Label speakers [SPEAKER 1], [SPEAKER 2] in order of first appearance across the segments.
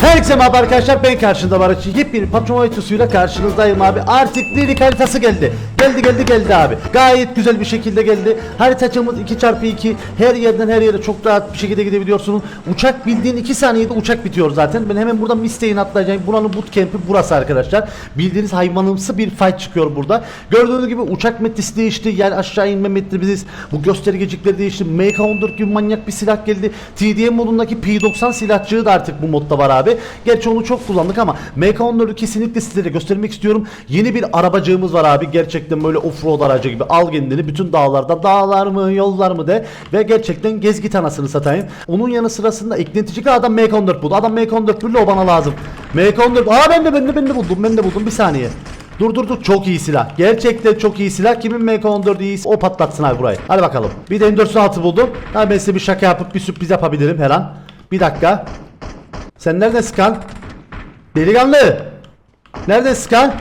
[SPEAKER 1] Herkese merhaba arkadaşlar. Ben karşında açı yepyeni patron haritasıyla karşınızdayım abi. Artık lirik haritası geldi geldi geldi geldi abi. Gayet güzel bir şekilde geldi. Haritacımız 2x2 her yerden her yere çok rahat bir şekilde gidebiliyorsunuz. Uçak bildiğin 2 saniyede uçak bitiyor zaten. Ben hemen buradan misteğin atlayacağım. Buranın bootcamp'i burası arkadaşlar. Bildiğiniz hayvanımsı bir fight çıkıyor burada. Gördüğünüz gibi uçak metresi değişti. Yer aşağı inme metremiz bu göstergecikleri değişti. MK14 gibi manyak bir silah geldi. TDM modundaki P90 silahçığı da artık bu modda var abi. Gerçi onu çok kullandık ama MK14'ü kesinlikle sizlere göstermek istiyorum. Yeni bir arabacığımız var abi. Gerçekten böyle offroad aracı gibi. Al kendini bütün dağlarda dağlar mı yollar mı de ve gerçekten gez git anasını satayım. Onun yanı sırasında eklentici adam MK14 buldu. Adam MK14 buldu o bana lazım. MK14 aa ben de ben de ben de buldum ben de buldum bir saniye. Dur dur dur çok iyi silah. Gerçekten çok iyi silah. Kimin MK14 iyiyse o patlatsın abi burayı. Hadi bakalım. Bir de M416 buldum. Ha ben size bir şaka yapıp bir sürpriz yapabilirim her an. Bir dakika. Sen nerede Skan? Delikanlı. Nerede Skan?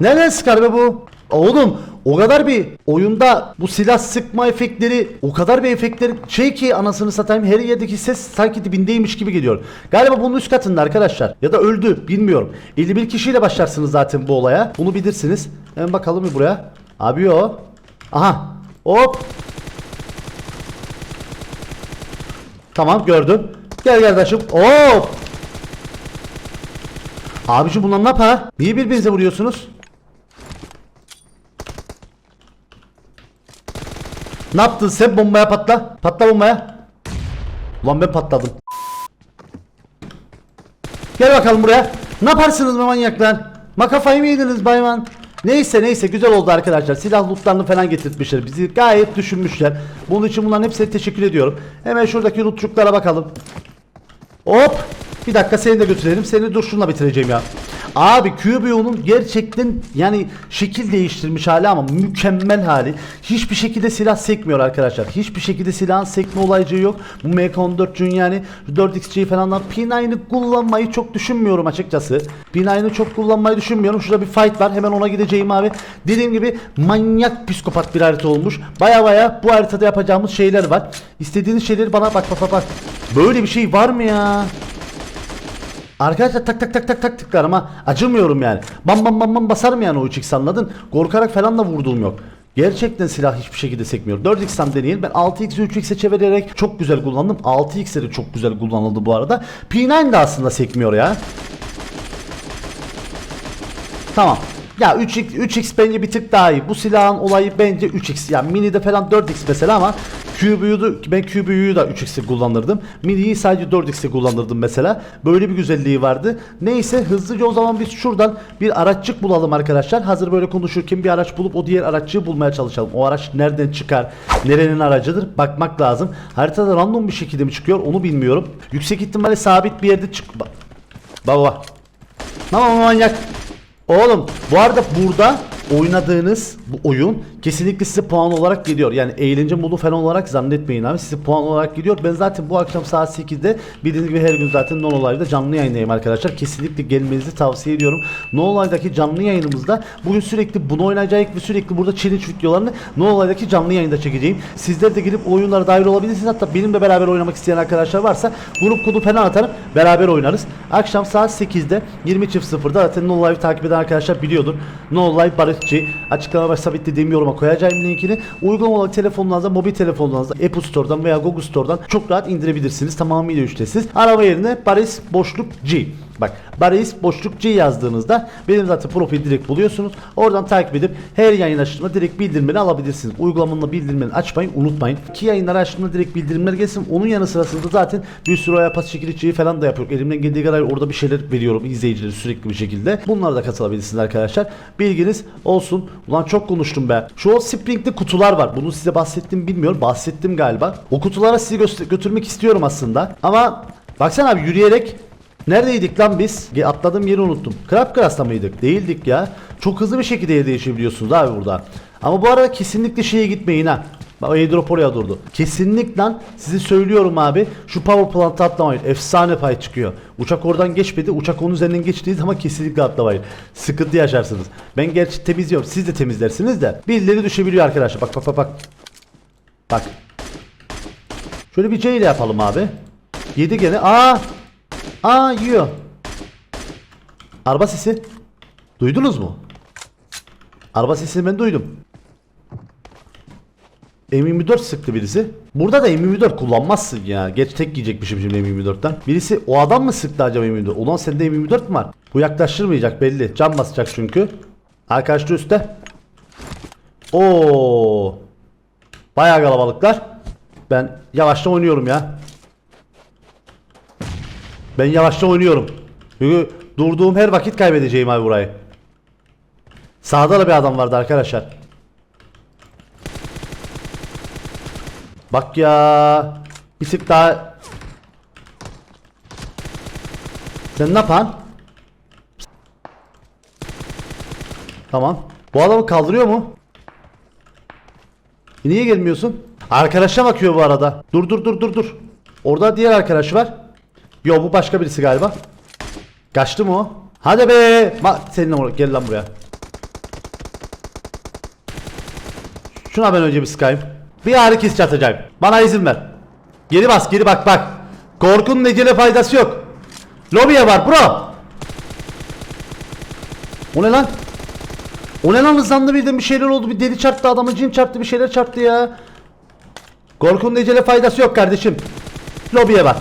[SPEAKER 1] Nerede Skan be bu? Oğlum o kadar bir oyunda bu silah sıkma efektleri o kadar bir efektleri şey ki anasını satayım her yerdeki ses sanki dibindeymiş gibi geliyor. Galiba bunun üst katında arkadaşlar ya da öldü bilmiyorum. 51 kişiyle başlarsınız zaten bu olaya. Bunu bilirsiniz. Hemen bakalım bir buraya. Abi o. Aha. Hop. Tamam gördüm. Gel kardeşim. Hop. Abici bunlar ne yapar? Niye birbirinize vuruyorsunuz? Ne yaptın sen bombaya patla. Patla bombaya. Ulan ben patladım. Gel bakalım buraya. Ne yaparsınız be manyaklar? Makafayı mı yediniz bayman? Neyse neyse güzel oldu arkadaşlar. Silah lootlarını falan getirtmişler. Bizi gayet düşünmüşler. Bunun için bunların hepsine teşekkür ediyorum. Hemen şuradaki lootçuklara bakalım. Hop. Bir dakika seni de götürelim. Seni dur şunla bitireceğim ya. Abi QBO'nun gerçekten yani şekil değiştirmiş hali ama mükemmel hali. Hiçbir şekilde silah sekmiyor arkadaşlar. Hiçbir şekilde silahın sekme olaycığı yok. Bu MK14'cün yani 4xG falanlar P9'ı kullanmayı çok düşünmüyorum açıkçası. P9'ı çok kullanmayı düşünmüyorum. Şurada bir fight var. Hemen ona gideceğim abi. Dediğim gibi manyak psikopat bir harita olmuş. Baya baya bu haritada yapacağımız şeyler var. İstediğiniz şeyleri bana bak bak bak bak. Böyle bir şey var mı ya? Arkadaşlar tak tak tak tak tak tıklar ama acımıyorum yani. Bam bam bam bam basarım yani o 3x anladın? Korkarak falan da vurduğum yok. Gerçekten silah hiçbir şekilde sekmiyor. 4x'ten deneyelim. Ben 6x'i 3x'e çevirerek çok güzel kullandım. 6x'e de çok güzel kullanıldı bu arada. P9 de aslında sekmiyor ya. Tamam. Ya 3x, 3x bence bir tık daha iyi. Bu silahın olayı bence 3x. Yani mini'de falan 4x mesela ama QB'yu da ben QB'yu da 3x'e kullanırdım. Mini'yi sadece 4x'e kullanırdım mesela. Böyle bir güzelliği vardı. Neyse hızlıca o zaman biz şuradan bir araççık bulalım arkadaşlar. Hazır böyle konuşurken bir araç bulup o diğer araççığı bulmaya çalışalım. O araç nereden çıkar? Nerenin aracıdır? Bakmak lazım. Haritada random bir şekilde mi çıkıyor? Onu bilmiyorum. Yüksek ihtimalle sabit bir yerde çık. Ba- Baba. Tamam manyak. Oğlum bu arada burada oynadığınız bu oyun kesinlikle size puan olarak geliyor. Yani eğlence modu falan olarak zannetmeyin abi. Size puan olarak geliyor. Ben zaten bu akşam saat 8'de bildiğiniz gibi her gün zaten Non Olay'da canlı yayındayım arkadaşlar. Kesinlikle gelmenizi tavsiye ediyorum. Non Olay'daki canlı yayınımızda bugün sürekli bunu oynayacağız ve sürekli burada challenge videolarını Non Olay'daki canlı yayında çekeceğim. Sizler de gelip oyunlara dahil olabilirsiniz. Hatta benimle beraber oynamak isteyen arkadaşlar varsa grup kodu falan atarım. Beraber oynarız. Akşam saat 8'de 20.00'da zaten No Live takip eden arkadaşlar biliyordur. No Live Barışçı. Açıklama başta sabitlediğim yoruma koyacağım linkini. Uygulama olarak telefonunuzda, mobil telefonunuzda Apple Store'dan veya Google Store'dan çok rahat indirebilirsiniz. Tamamıyla ücretsiz. Arama yerine Baris boşluk G. Bak Baris boşluk G yazdığınızda benim zaten profil direkt buluyorsunuz. Oradan takip edip her yayın açtığımda direkt bildirimleri alabilirsiniz. Uygulamanın bildirimlerini açmayı unutmayın. Ki yayınlar açtığımda direkt bildirimler gelsin. Onun yanı sırasında zaten bir sürü oya pas çekiliciyi falan da yapıyorum. Elimden geldiği kadar orada bir şeyler veriyorum izleyicileri sürekli bir şekilde. Bunlara da katılabilirsiniz arkadaşlar. Bilginiz olsun. Ulan çok konuştum be. Şu o springli kutular var. Bunu size bahsettim bilmiyorum. Bahsettim galiba. O kutulara sizi götürmek istiyorum aslında. Ama baksana abi yürüyerek Neredeydik lan biz? Atladığım yeri unuttum. Krapgras'ta mıydık? Değildik ya. Çok hızlı bir şekilde yer değişebiliyorsunuz abi burada. Ama bu arada kesinlikle şeye gitmeyin ha. Bak durdu. Kesinlikle size söylüyorum abi. Şu power plant'a atlamayın. Efsane pay çıkıyor. Uçak oradan geçmedi. Uçak onun üzerinden geçtiği zaman kesinlikle atlamayın. Sıkıntı yaşarsınız. Ben gerçi temizliyorum. Siz de temizlersiniz de. Birileri düşebiliyor arkadaşlar. Bak bak bak bak. Bak. Şöyle bir C ile yapalım abi. 7 gene. Aa! Aa yiyor. Araba sesi. Duydunuz mu? Araba sesini ben duydum. M24 sıktı birisi. Burada da M24 kullanmazsın ya. Geç tek yiyecekmişim şimdi M24'ten. Birisi o adam mı sıktı acaba M24? Ulan sende M24 mi var? Bu yaklaştırmayacak belli. Can basacak çünkü. Arkadaşlar üstte. Oo. Bayağı kalabalıklar. Ben yavaştan oynuyorum ya. Ben yavaştan oynuyorum. Çünkü durduğum her vakit kaybedeceğim abi burayı. Sağda da bir adam vardı arkadaşlar. Bak ya. Bir tık daha. Sen ne yapan? Tamam. Bu adamı kaldırıyor mu? E niye gelmiyorsun? Arkadaşa bakıyor bu arada. Dur dur dur dur dur. Orada diğer arkadaş var. Yo bu başka birisi galiba. Kaçtı mı o? Hadi be. Ma seninle gel lan buraya. Şuna ben önce bir sıkayım. Bir ağrı kesici atacağım. Bana izin ver. Geri bas geri bak bak. Korkunun necele faydası yok. Lobiye var bro. O ne lan? O ne lan hızlandı birden bir şeyler oldu. Bir deli çarptı adamı cin çarptı bir şeyler çarptı ya. Korkunun necele faydası yok kardeşim. Lobiye bak.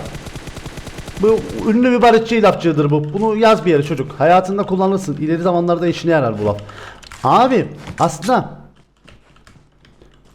[SPEAKER 1] Bu ünlü bir barışçı lafçıdır bu. Bunu yaz bir yere çocuk. Hayatında kullanırsın. İleri zamanlarda işine yarar bu laf. Abi aslında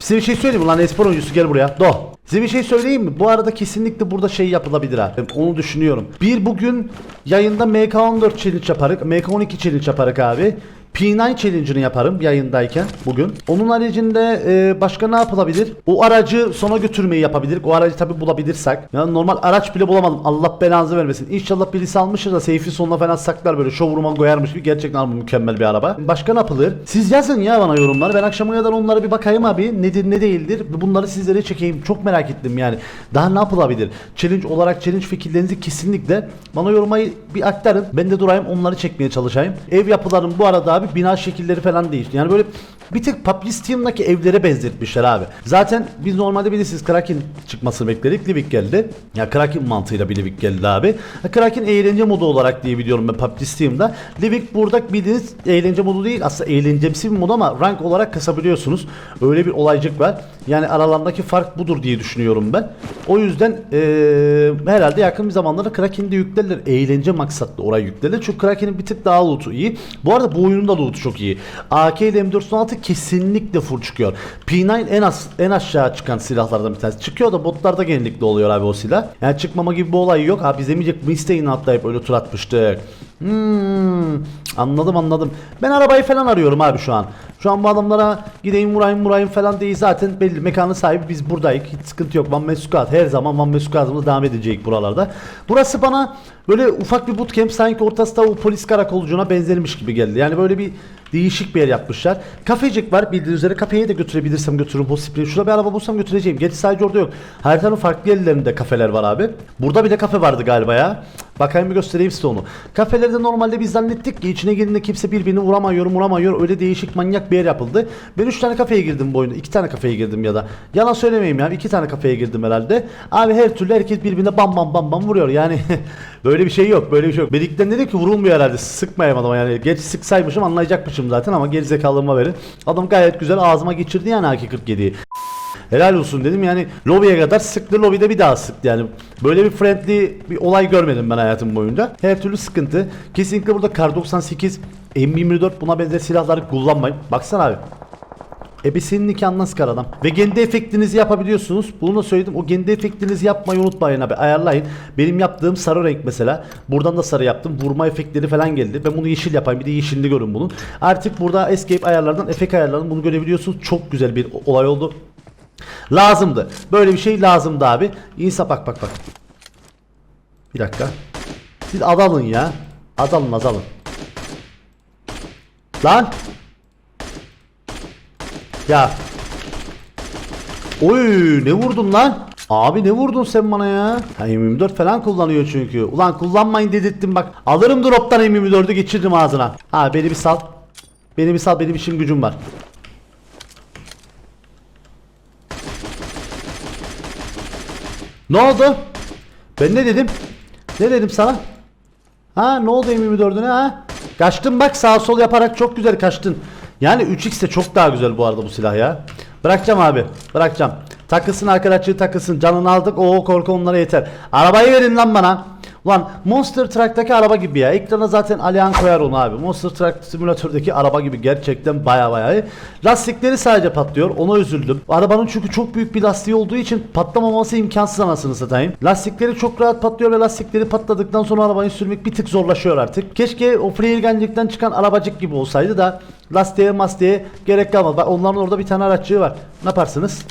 [SPEAKER 1] Size bir şey söyleyeyim mi lan espor oyuncusu gel buraya. Do. Size bir şey söyleyeyim mi? Bu arada kesinlikle burada şey yapılabilir ha. Onu düşünüyorum. Bir bugün yayında MK14 challenge yaparık. MK12 challenge yaparık abi. P9 challenge'ını yaparım yayındayken bugün. Onun haricinde e, başka ne yapılabilir? O aracı sona götürmeyi yapabilir. O aracı tabi bulabilirsek. Yani normal araç bile bulamadım. Allah belanızı vermesin. İnşallah birisi almıştır da seyfi sonuna falan saklar böyle showroom'a koyarmış gibi. Gerçekten ama mükemmel bir araba. Başka ne yapılır? Siz yazın ya bana yorumları. Ben akşama kadar onlara bir bakayım abi. Nedir ne değildir. Bunları sizlere çekeyim. Çok merak ettim yani. Daha ne yapılabilir? Challenge olarak challenge fikirlerinizi kesinlikle bana yormayı bir aktarın. Ben de durayım onları çekmeye çalışayım. Ev yapılarım bu arada abi bina şekilleri falan değişti. Yani böyle bir tek PUBG Steam'daki evlere benzetmişler abi. Zaten biz normalde bilirsiniz Kraken çıkmasını bekledik. Livik geldi. Ya Kraken mantığıyla bir Livik geldi abi. Kraken eğlence modu olarak diye biliyorum ben PUBG Steam'da. Livik burada bildiğiniz eğlence modu değil. Aslında eğlencemsi bir mod ama rank olarak kasabiliyorsunuz. Öyle bir olaycık var. Yani aralarındaki fark budur diye düşünüyorum ben. O yüzden eee, herhalde yakın bir zamanlarda Kraken'de yüklerler. Eğlence maksatlı oraya yüklerler. Çünkü Kraken'in bir tık daha loot'u iyi. Bu arada bu oyunun da loot'u çok iyi. AK ile M416 kesinlikle full çıkıyor. P9 en az en aşağı çıkan silahlardan bir tanesi. Çıkıyor da botlarda genellikle oluyor abi o silah. Yani çıkmama gibi bir olay yok. Abi biz demeyecek Misteğini atlayıp öyle tur atmıştık. Hmm, anladım anladım. Ben arabayı falan arıyorum abi şu an. Şu an bu adamlara gideyim vurayım vurayım falan değil. Zaten belli mekanın sahibi biz buradayız. Hiç sıkıntı yok. Van Mesukat. Her zaman Van Mesukat'ımız devam edecek buralarda. Burası bana böyle ufak bir bootcamp sanki ortasında o polis karakolcuğuna benzermiş gibi geldi. Yani böyle bir değişik bir yer yapmışlar. Kafecik var bildiğiniz üzere kafeye de götürebilirsem götürürüm. Bu sprey. Şurada bir araba bulsam götüreceğim. Gerçi sadece orada yok. Haritanın farklı yerlerinde kafeler var abi. Burada bir de kafe vardı galiba ya. Bakayım bir göstereyim size onu. Kafelerde normalde biz zannettik ki içine girdiğinde kimse birbirini vuramıyor, vuramıyor. Öyle değişik manyak bir yer yapıldı. Ben 3 tane kafeye girdim bu oyunda. 2 tane kafeye girdim ya da. Yalan söylemeyeyim ya. 2 tane kafeye girdim herhalde. Abi her türlü herkes birbirine bam bam bam bam vuruyor. Yani böyle bir şey yok. Böyle bir şey yok. Bedikten dedim ki vurulmuyor herhalde. Sıkmayayım adama yani. Geç sıksaymışım anlayacakmışım zaten ama gerizekalığıma verin. Adam gayet güzel ağzıma geçirdi yani AK-47'yi. Helal olsun dedim yani lobiye kadar sıktı lobide bir daha sıktı yani böyle bir friendly bir olay görmedim ben hayatım boyunca her türlü sıkıntı kesinlikle burada Kar 98 M24 buna benzer silahları kullanmayın baksana abi Ebesinin nikahından sıkar adam. Ve kendi efektinizi yapabiliyorsunuz. Bunu da söyledim. O kendi efektinizi yapmayı unutmayın abi. Ayarlayın. Benim yaptığım sarı renk mesela. Buradan da sarı yaptım. Vurma efektleri falan geldi. Ben bunu yeşil yapayım. Bir de yeşilini görün bunun. Artık burada escape ayarlardan efekt ayarlardan bunu görebiliyorsunuz. Çok güzel bir olay oldu. Lazımdı. Böyle bir şey lazımdı abi. İnsan bak bak bak. Bir dakika. Siz adalın ya. Adalın adalın. Lan. Ya. Oy ne vurdun lan? Abi ne vurdun sen bana ya? Ha M24 falan kullanıyor çünkü. Ulan kullanmayın dedirttim bak. Alırım droptan M24'ü geçiririm ağzına. Ha beni bir sal. Beni bir sal benim işim gücüm var. Ne oldu? Ben ne dedim? Ne dedim sana? Ha ne oldu M24'üne ha? Kaçtın bak sağ sol yaparak çok güzel kaçtın. Yani 3x de çok daha güzel bu arada bu silah ya. Bırakacağım abi. Bırakacağım. Takılsın arkadaşlığı takılsın. Canını aldık. Oo korku onlara yeter. Arabayı verin lan bana. Ulan Monster Truck'taki araba gibi ya. Ekrana zaten Alihan koyar onu abi. Monster Truck simülatördeki araba gibi gerçekten baya baya iyi. Lastikleri sadece patlıyor. Ona üzüldüm. Arabanın çünkü çok büyük bir lastiği olduğu için patlamaması imkansız anasını satayım. Lastikleri çok rahat patlıyor ve lastikleri patladıktan sonra arabayı sürmek bir tık zorlaşıyor artık. Keşke o freelgancıktan çıkan arabacık gibi olsaydı da lastiğe mastiğe gerek kalmadı. Bak onların orada bir tane araççığı var. Ne yaparsınız?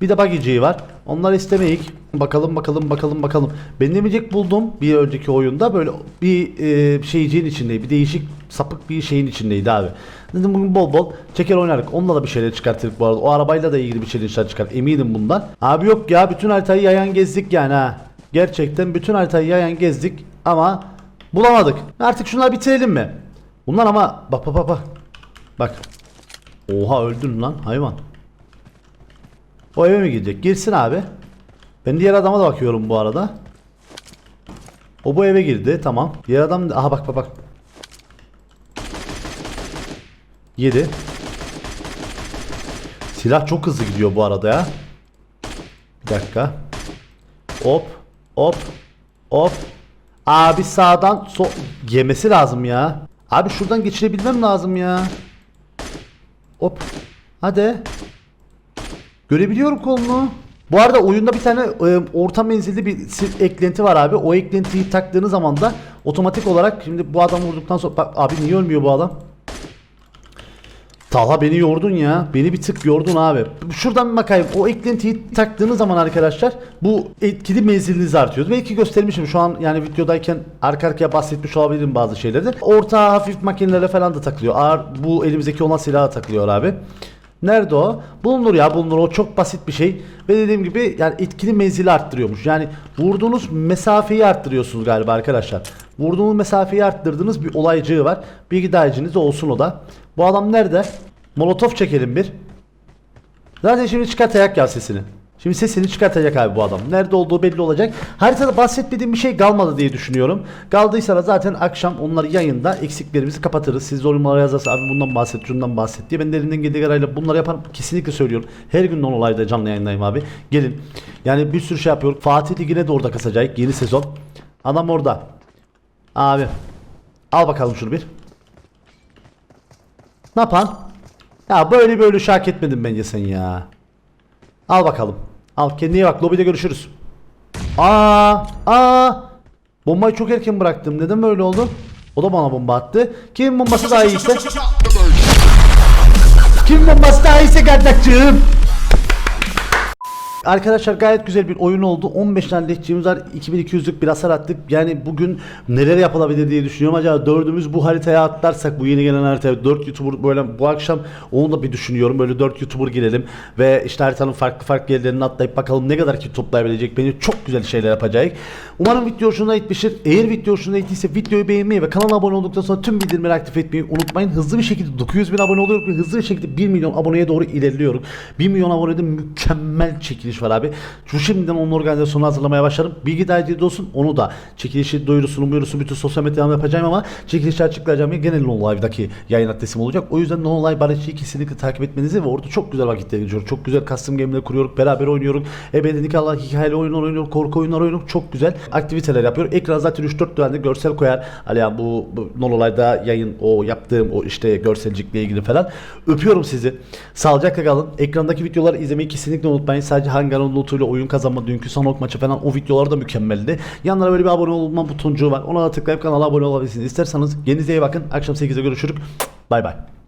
[SPEAKER 1] Bir de bagiciği var. Onlar istemeyik. Bakalım bakalım bakalım bakalım. Ben demeyecek buldum bir önceki oyunda böyle bir e, şeyciğin içindeydi. Bir değişik sapık bir şeyin içindeydi abi. Dedim bugün bol bol çeker oynardık. Onunla da bir şeyler çıkartırdık bu arada. O arabayla da ilgili bir şeyler çıkar. Eminim bundan. Abi yok ya bütün haritayı yayan gezdik yani ha. Gerçekten bütün haritayı yayan gezdik ama bulamadık. Artık şunları bitirelim mi? Bunlar ama bak bak bak bak. Bak. Oha öldün lan hayvan. O eve mi girecek? Girsin abi. Ben diğer adama da bakıyorum bu arada. O bu eve girdi. Tamam. Diğer adam... Aha bak bak bak. 7. Silah çok hızlı gidiyor bu arada ya. Bir dakika. Hop. Hop. Hop. Abi sağdan so yemesi lazım ya. Abi şuradan geçirebilmem lazım ya. Hop. Hadi. Görebiliyorum kolunu. Bu arada oyunda bir tane e, orta menzilli bir eklenti var abi. O eklentiyi taktığınız zaman da otomatik olarak şimdi bu adam vurduktan sonra bak abi niye ölmüyor bu adam? Talha beni yordun ya. Beni bir tık yordun abi. Şuradan bir bakayım. O eklentiyi taktığınız zaman arkadaşlar bu etkili menziliniz artıyor. Belki göstermişim şu an yani videodayken arka arkaya bahsetmiş olabilirim bazı şeylerden. Orta hafif makinelere falan da takılıyor. Ağır bu elimizdeki olan silaha takılıyor abi. Nerede o? Bulunur ya bulunur o çok basit bir şey. Ve dediğim gibi yani etkili menzili arttırıyormuş. Yani vurduğunuz mesafeyi arttırıyorsunuz galiba arkadaşlar. Vurduğunuz mesafeyi arttırdığınız bir olaycığı var. Bilgi dahiliniz olsun o da. Bu adam nerede? Molotof çekelim bir. Zaten şimdi çıkartacak ya sesini. Şimdi sesini çıkartacak abi bu adam. Nerede olduğu belli olacak. Haritada bahsetmediğim bir şey kalmadı diye düşünüyorum. Kaldıysa da zaten akşam onları yayında eksiklerimizi kapatırız. Siz yorumlara yazarsa abi bundan bahset, şundan bahset diye. Ben de elimden geldiği kadarıyla bunları yaparım. Kesinlikle söylüyorum. Her gün non olayda canlı yayındayım abi. Gelin. Yani bir sürü şey yapıyorum. Fatih Ligi'ne de orada kasacak yeni sezon. Adam orada. Abi. Al bakalım şunu bir. Ne yapan? Ya böyle böyle şak etmedin bence sen ya. Al bakalım. Al kendine iyi bak. Lobide görüşürüz. Aa, aa. Bombayı çok erken bıraktım. Neden böyle oldu? O da bana bomba attı. Kimin bombası daha iyiyse? Kim bombası daha iyiyse kardeşim? Arkadaşlar gayet güzel bir oyun oldu. 15 tane leşçimiz var. 2200'lük bir hasar attık. Yani bugün neler yapılabilir diye düşünüyorum. Acaba dördümüz bu haritaya atlarsak bu yeni gelen haritaya 4 YouTuber böyle bu akşam onu da bir düşünüyorum. Böyle 4 YouTuber girelim ve işte haritanın farklı farklı yerlerini atlayıp bakalım ne kadar ki toplayabilecek. Beni çok güzel şeyler yapacak. Umarım video hoşuna gitmiştir. Eğer video hoşuna gittiyse videoyu beğenmeyi ve kanala abone olduktan sonra tüm bildirimleri aktif etmeyi unutmayın. Hızlı bir şekilde 900 bin abone oluyoruz ve hızlı bir şekilde 1 milyon aboneye doğru ilerliyorum. 1 milyon abonede mükemmel çekiliş var abi. Şu şimdiden onun organizasyonu hazırlamaya başladım. Bilgi dahilinde olsun onu da çekilişi duyurusunu duyurusunu bütün sosyal medyadan yapacağım ama çekilişi açıklayacağım ya genel Non Live'daki yayın adresim olacak. O yüzden Non Live Barış'ı kesinlikle takip etmenizi ve orada çok güzel vakitler geçiyoruz. Çok güzel custom game'ler kuruyoruz. Beraber oynuyoruz. Ebedi nikahlar, hikayeli oyunlar oynuyoruz. Korku oyunlar oynuyoruz. Çok güzel aktiviteler yapıyor. Ekran zaten 3-4 tane görsel koyar. Hani ya bu, bu Non Live'da yayın o yaptığım o işte görselcikle ilgili falan. Öpüyorum sizi. Sağlıcakla kalın. Ekrandaki videoları izlemeyi kesinlikle unutmayın. Sadece Hangar'ın lootuyla oyun kazanma, dünkü sanok maçı falan o videolar da mükemmeldi. Yanlara böyle bir abone olma butoncuğu var. Ona da tıklayıp kanala abone olabilirsiniz. İsterseniz kendinize iyi bakın. Akşam 8'de görüşürüz. Bay bay.